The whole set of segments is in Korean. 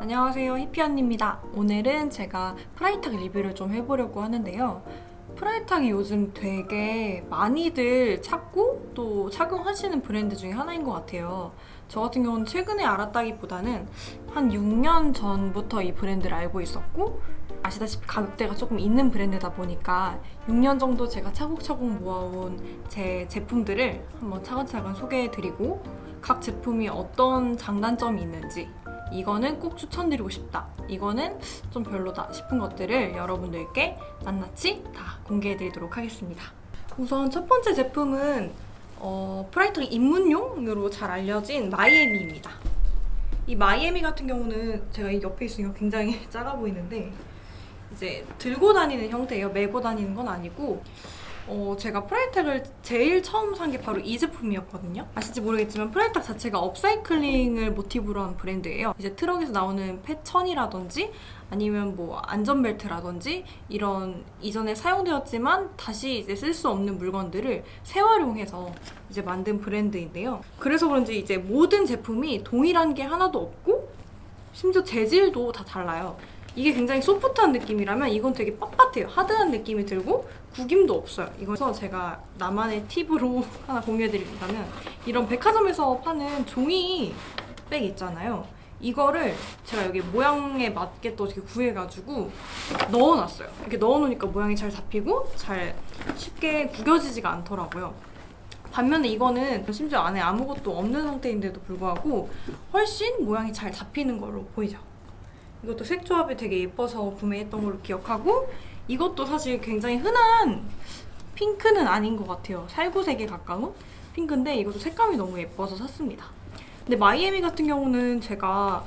안녕하세요 히피언입니다. 오늘은 제가 프라이탁 리뷰를 좀 해보려고 하는데요. 프라이탁이 요즘 되게 많이들 찾고 또 착용하시는 브랜드 중에 하나인 것 같아요. 저 같은 경우는 최근에 알았다기보다는 한 6년 전부터 이 브랜드를 알고 있었고 아시다시피 가격대가 조금 있는 브랜드다 보니까 6년 정도 제가 차곡차곡 모아온 제 제품들을 한번 차근차근 소개해드리고 각 제품이 어떤 장단점이 있는지 이거는 꼭 추천드리고 싶다. 이거는 좀 별로다 싶은 것들을 여러분들께 낱낱이 다 공개해드리도록 하겠습니다. 우선 첫 번째 제품은 어, 프라이터 입문용으로 잘 알려진 마이애미입니다. 이 마이애미 같은 경우는 제가 이 옆에 있으니까 굉장히 작아 보이는데 이제 들고 다니는 형태예요. 메고 다니는 건 아니고 어, 제가 프라이탁을 제일 처음 산 게 바로 이 제품이었거든요. 아실지 모르겠지만 프라이탁 자체가 업사이클링을 모티브로 한 브랜드예요. 이제 트럭에서 나오는 패천이라든지 아니면 뭐 안전벨트라든지 이런 이전에 사용되었지만 다시 이제 쓸 수 없는 물건들을 재활용해서 이제 만든 브랜드인데요. 그래서 그런지 이제 모든 제품이 동일한 게 하나도 없고 심지어 재질도 다 달라요. 이게 굉장히 소프트한 느낌이라면 이건 되게 빳빳해요. 하드한 느낌이 들고 구김도 없어요. 이거서 제가 나만의 팁으로 하나 공유해드린다면 이런 백화점에서 파는 종이 백 있잖아요. 이거를 제가 여기 모양에 맞게 또 이렇게 구해가지고 넣어놨어요. 이렇게 넣어놓으니까 모양이 잘 잡히고 잘 쉽게 구겨지지가 않더라고요. 반면에 이거는 심지어 안에 아무것도 없는 상태인데도 불구하고 훨씬 모양이 잘 잡히는 걸로 보이죠. 이것도 색 조합이 되게 예뻐서 구매했던 걸로 기억하고 이것도 사실 굉장히 흔한 핑크는 아닌 것 같아요. 살구색에 가까운 핑크인데 이것도 색감이 너무 예뻐서 샀습니다. 근데 마이애미 같은 경우는 제가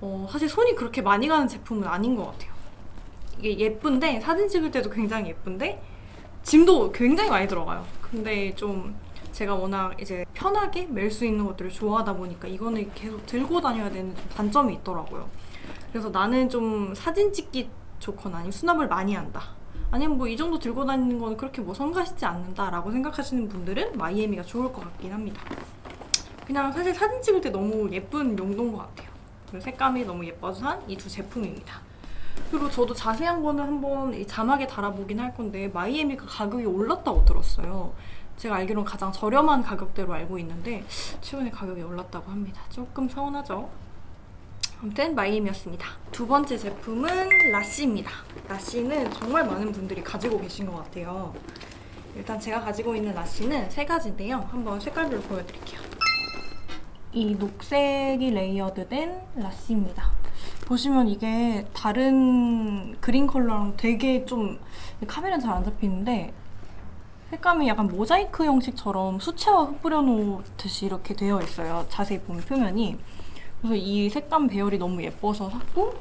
어, 사실 손이 그렇게 많이 가는 제품은 아닌 것 같아요. 이게 예쁜데 사진 찍을 때도 굉장히 예쁜데 짐도 굉장히 많이 들어가요. 근데 좀 제가 워낙 이제 편하게 멜 수 있는 것들을 좋아하다 보니까 이거는 계속 들고 다녀야 되는 좀 단점이 있더라고요. 그래서 나는 좀 사진 찍기 좋거나 아니면 수납을 많이 한다. 아니면 뭐 이 정도 들고 다니는 거는 그렇게 뭐 성가시지 않는다라고 생각하시는 분들은 마이애미가 좋을 것 같긴 합니다. 그냥 사실 사진 찍을 때 너무 예쁜 용도인 것 같아요. 색감이 너무 예뻐서 산 이 두 제품입니다. 그리고 저도 자세한 거는 한번 이 자막에 달아보긴 할 건데 마이애미가 가격이 올랐다고 들었어요. 제가 알기로는 가장 저렴한 가격대로 알고 있는데 최근에 가격이 올랐다고 합니다. 조금 서운하죠? 아무튼 마이애미였습니다. 두 번째 제품은 라쉬입니다. 라쉬는 정말 많은 분들이 가지고 계신 것 같아요. 일단 제가 가지고 있는 라쉬는 세 가지인데요. 한번 색깔별로 보여드릴게요. 이 녹색이 레이어드된 라쉬입니다. 보시면 이게 다른 그린 컬러랑 되게 좀 카메라는 잘 안 잡히는데 색감이 약간 모자이크 형식처럼 수채화 흩뿌려 놓듯이 이렇게 되어 있어요. 자세히 보면 표면이. 그래서 이 색감 배열이 너무 예뻐서 샀고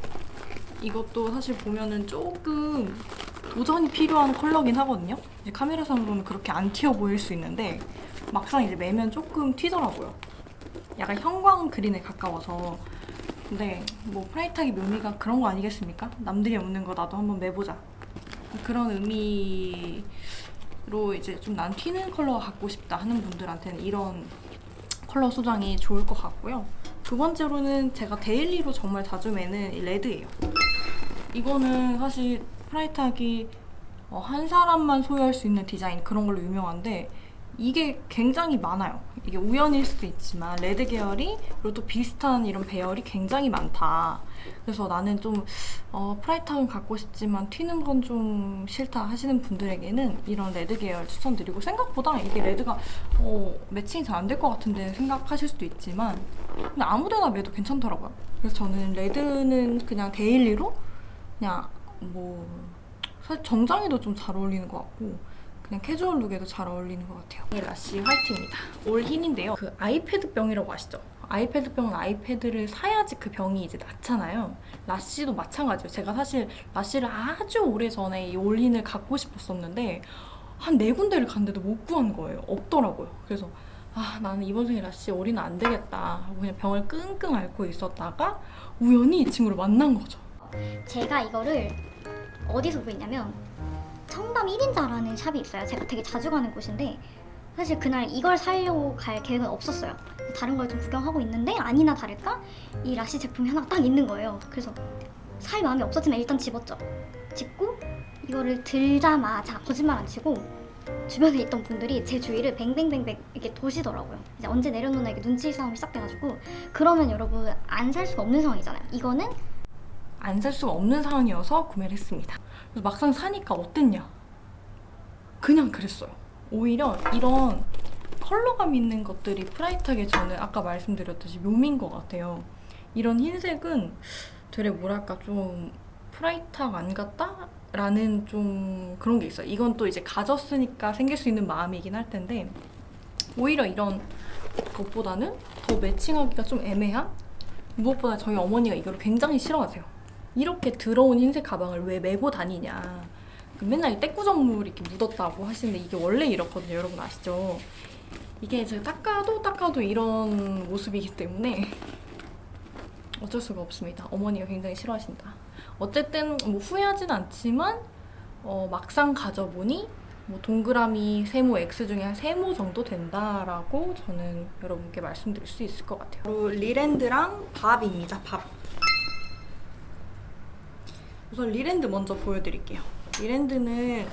이것도 사실 보면은 조금 도전이 필요한 컬러긴 하거든요. 카메라상으로는 그렇게 안 튀어 보일 수 있는데 막상 이제 매면 조금 튀더라고요. 약간 형광 그린에 가까워서 근데 뭐 프라이탁의 묘미가 그런 거 아니겠습니까? 남들이 없는 거 나도 한번 매보자. 그런 의미로 이제 좀 난 튀는 컬러가 갖고 싶다 하는 분들한테는 이런 컬러 소장이 좋을 것 같고요. 두 번째로는 제가 데일리로 정말 자주 매는 이 레드예요. 이거는 사실 프라이탁이 어, 한 사람만 소유할 수 있는 디자인 그런 걸로 유명한데 이게 굉장히 많아요. 이게 우연일 수도 있지만 레드 계열이 그리고 또 비슷한 이런 배열이 굉장히 많다. 그래서 나는 좀 어, 프라이탁은 갖고 싶지만 튀는 건 좀 싫다 하시는 분들에게는 이런 레드 계열 추천드리고 생각보다 이게 레드가 어, 매칭이 잘 안 될 것 같은데 생각하실 수도 있지만 근데 아무데나 매도 괜찮더라고요. 그래서 저는 레드는 그냥 데일리로 그냥 뭐 사실 정장에도 좀 잘 어울리는 것 같고 그냥 캐주얼 룩에도 잘 어울리는 것 같아요. 이 라쉬 화이트입니다. 올 흰인데요. 그 아이패드 병이라고 아시죠? 아이패드 병은 아이패드를 사야지 그 병이 이제 낫잖아요. 라쉬도 마찬가지예요. 제가 사실 라쉬를 아주 오래 전에 이 올린을 갖고 싶었었는데 한 네 군데를 갔는데도 못 구한 거예요. 없더라고요. 그래서 아 나는 이번 생에 라쉬 올인은 안 되겠다 하고 그냥 병을 끙끙 앓고 있었다가 우연히 이 친구를 만난 거죠. 제가 이거를 어디서 구했냐면 청담 1인자라는 샵이 있어요. 제가 되게 자주 가는 곳인데 사실 그날 이걸 사려고 갈 계획은 없었어요. 다른 걸 좀 구경하고 있는데 아니나 다를까 이 라시 제품이 하나가 딱 있는 거예요. 그래서 살 마음이 없었지만 일단 집었죠. 집고 이거를 들자마자 거짓말 안 치고 주변에 있던 분들이 제 주위를 뱅뱅뱅뱅 이렇게 도시더라고요. 이제 언제 내려놓나 이게 눈치 싸움이 시작돼가지고 그러면 여러분 안 살 수가 없는 상황이잖아요. 이거는 안 살 수가 없는 상황이어서 구매를 했습니다. 그래서 막상 사니까 어땠냐? 그냥 그랬어요. 오히려 이런 컬러감 있는 것들이 프라이트하게 저는 아까 말씀드렸듯이 묘미인 것 같아요. 이런 흰색은 되게 뭐랄까 좀 프라이트하게 안 같다? 라는 좀 그런 게 있어요. 이건 또 이제 가졌으니까 생길 수 있는 마음이긴 할 텐데 오히려 이런 것보다는 더 매칭하기가 좀 애매한 무엇보다 저희 어머니가 이걸 굉장히 싫어하세요. 이렇게 더러운 흰색 가방을 왜 메고 다니냐. 그 맨날 떼꾸정물 이렇게 묻었다고 하시는데 이게 원래 이렇거든요. 여러분 아시죠? 이게 제가 닦아도 닦아도 이런 모습이기 때문에 어쩔 수가 없습니다. 어머니가 굉장히 싫어하신다. 어쨌든 뭐 후회하진 않지만 어, 막상 가져보니 뭐 동그라미 세모 X 중에 한 세모 정도 된다라고 저는 여러분께 말씀드릴 수 있을 것 같아요. 리랜드랑 밥입니다. 밥. 우선 리랜드 먼저 보여드릴게요. 리랜드는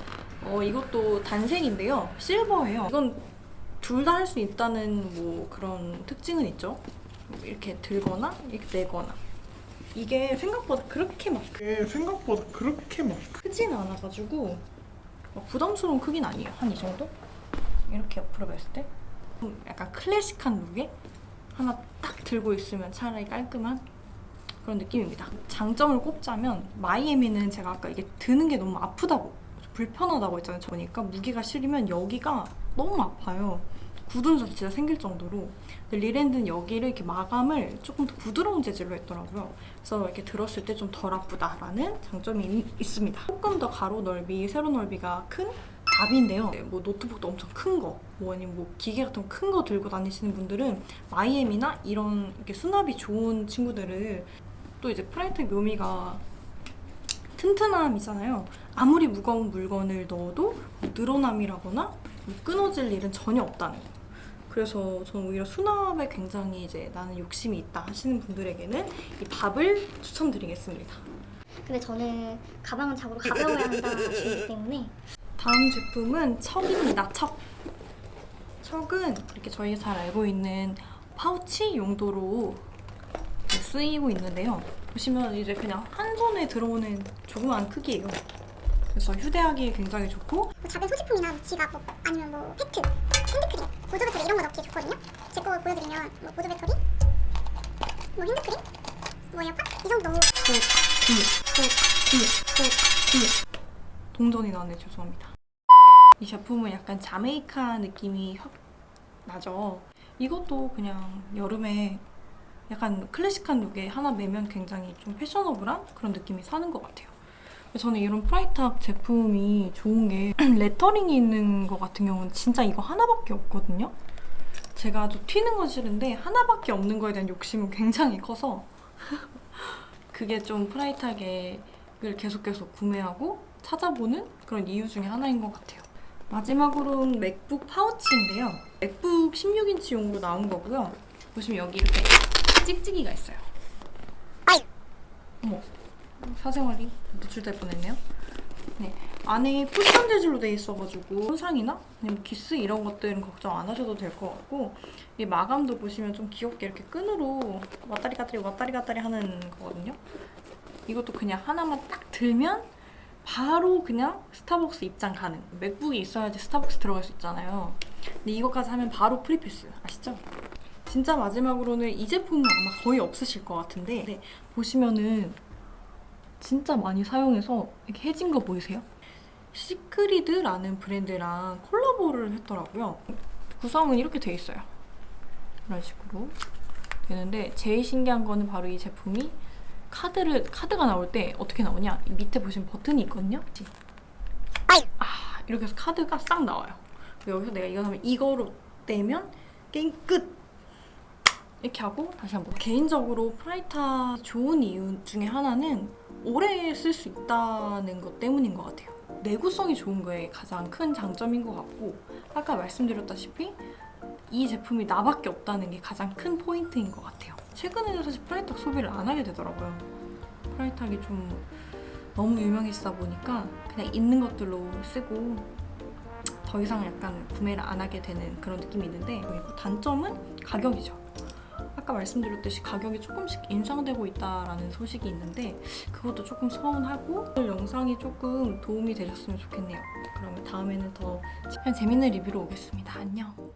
어, 이것도 단색인데요. 실버예요. 이건 둘 다 할 수 있다는 뭐 그런 특징은 있죠. 뭐 이렇게 들거나 이렇게 내거나. 이게 생각보다 그렇게 막 이게 생각보다 그렇게 막 크진 않아가지고 막 부담스러운 크기는 아니에요. 한 이 정도? 이렇게 옆으로 봤을 때좀 약간 클래식한 룩에 하나 딱 들고 있으면 차라리 깔끔한 그런 느낌입니다. 장점을 꼽자면 마이애미는 제가 아까 이게 드는 게 너무 아프다고 불편하다고 했잖아요. 저니까 무게가 실리면 여기가 너무 아파요. 굳은 살 진짜 생길 정도로. 근데 리랜드는 여기를 이렇게 마감을 조금 더 부드러운 재질로 했더라고요. 그래서 이렇게 들었을 때 좀 덜 아프다라는 장점이 있- 있습니다. 조금 더 가로 넓이, 세로 넓이가 큰 밥인데요. 네, 뭐 노트북도 엄청 큰 거, 뭐 아니면 뭐 기계 같은 거큰거 들고 다니시는 분들은 마이애미나 이런 이렇게 수납이 좋은 친구들을 또 이제 프라이트 묘미가 튼튼함이잖아요. 아무리 무거운 물건을 넣어도 뭐 늘어남이라거나 뭐 끊어질 일은 전혀 없다는 거. 그래서 저는 오히려 수납에 굉장히 이제 나는 욕심이 있다 하시는 분들에게는 이 밥을 추천드리겠습니다. 근데 저는 가방은 자고로 가벼워야 주의이기 때문에 다음 제품은 척입니다. 척. 척은 이렇게 저희가 잘 알고 있는 파우치 용도로 쓰이고 있는데요. 보시면 이제 그냥 한 손에 들어오는 조그마한 크기예요. 그래서 휴대하기에 굉장히 좋고 뭐 작은 소지품이나 뭐 지갑 뭐 아니면 뭐 팩트, 핸드크림, 보조 배터리 이런 거 넣기 좋거든요. 제 거 보여드리면 뭐 보조 배터리, 뭐 핸드크림, 뭐 에어팟 이 정도 동전이 나네 죄송합니다. 이 제품은 약간 자메이카 느낌이 확 나죠. 이것도 그냥 여름에 약간 클래식한 룩에 하나 매면 굉장히 좀 패셔너블한 그런 느낌이 사는 것 같아요. 저는 이런 프라이탁 제품이 좋은 게 레터링이 있는 것 같은 경우는 진짜 이거 하나밖에 없거든요. 제가 아주 튀는 건 싫은데 하나밖에 없는 거에 대한 욕심은 굉장히 커서 그게 좀 프라이탁을 계속 계속 구매하고 찾아보는 그런 이유 중에 하나인 것 같아요. 마지막으로는 맥북 파우치인데요. 맥북 16인치용으로 나온 거고요. 보시면 여기 이렇게 찍찍이가 있어요. 어머, 사생활이 노출될 뻔했네요. 네, 안에 쿠션 재질로 돼 있어가지고 손상이나 아니면 기스 이런 것들은 걱정 안 하셔도 될 것 같고 이 마감도 보시면 좀 귀엽게 이렇게 끈으로 왔다리 갔다리 왔다리 갔다리 하는 거거든요. 이것도 그냥 하나만 딱 들면 바로 그냥 스타벅스 입장 가능. 맥북이 있어야지 스타벅스 들어갈 수 있잖아요. 근데 이거까지 하면 바로 프리패스 아시죠? 진짜 마지막으로는 이 제품은 아마 거의 없으실 것 같은데 네, 보시면은 진짜 많이 사용해서 이렇게 해진 거 보이세요? 시크리드라는 브랜드랑 콜라보를 했더라고요. 구성은 이렇게 돼 있어요. 이런 식으로 되는데 제일 신기한 거는 바로 이 제품이 카드를 카드가 나올 때 어떻게 나오냐? 이 밑에 보시면 버튼이 있거든요. 아 이렇게 해서 카드가 싹 나와요. 여기서 내가 이거 하면 이거로 떼면 게임 끝. 이렇게 하고 다시 한번 개인적으로 프라이타 좋은 이유 중에 하나는 오래 쓸 수 있다는 것 때문인 것 같아요. 내구성이 좋은 거에 가장 큰 장점인 것 같고 아까 말씀드렸다시피 이 제품이 나밖에 없다는 게 가장 큰 포인트인 것 같아요. 최근에는 사실 프라이탁 소비를 안 하게 되더라고요. 프라이탁이 좀 너무 유명해지다 보니까 그냥 있는 것들로 쓰고 더 이상 약간 구매를 안 하게 되는 그런 느낌이 있는데 그리고 단점은 가격이죠. 아까 말씀드렸듯이 가격이 조금씩 인상되고 있다라는 소식이 있는데 그것도 조금 서운하고 오늘 영상이 조금 도움이 되셨으면 좋겠네요. 그러면 다음에는 더 재밌는 리뷰로 오겠습니다. 안녕.